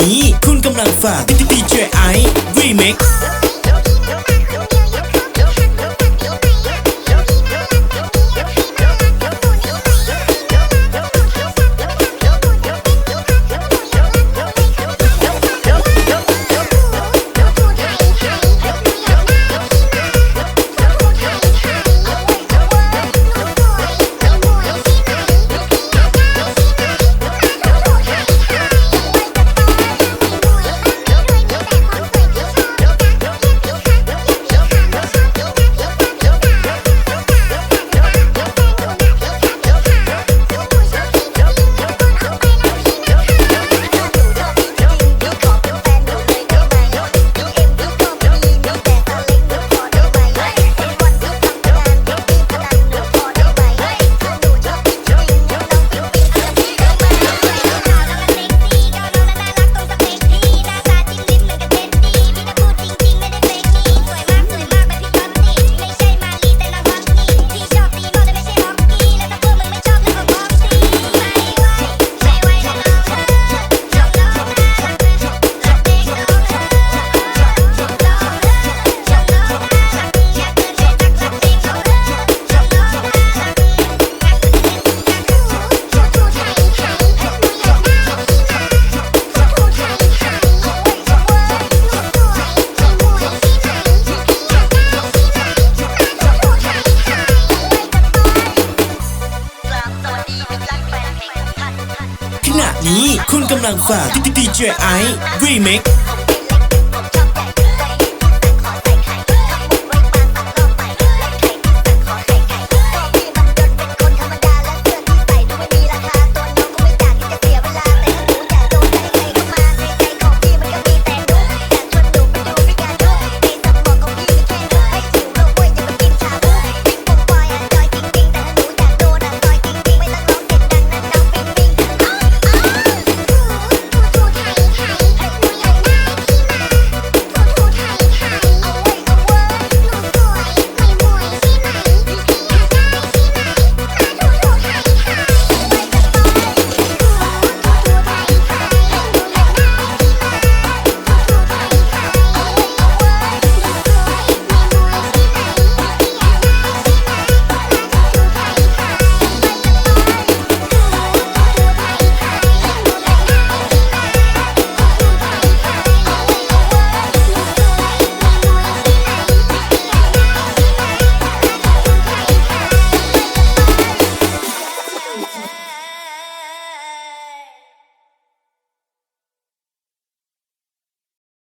นี้ คุณกำลังฟังดีเจ นี้ คุณกำลังฟังดีเจไอรีเมค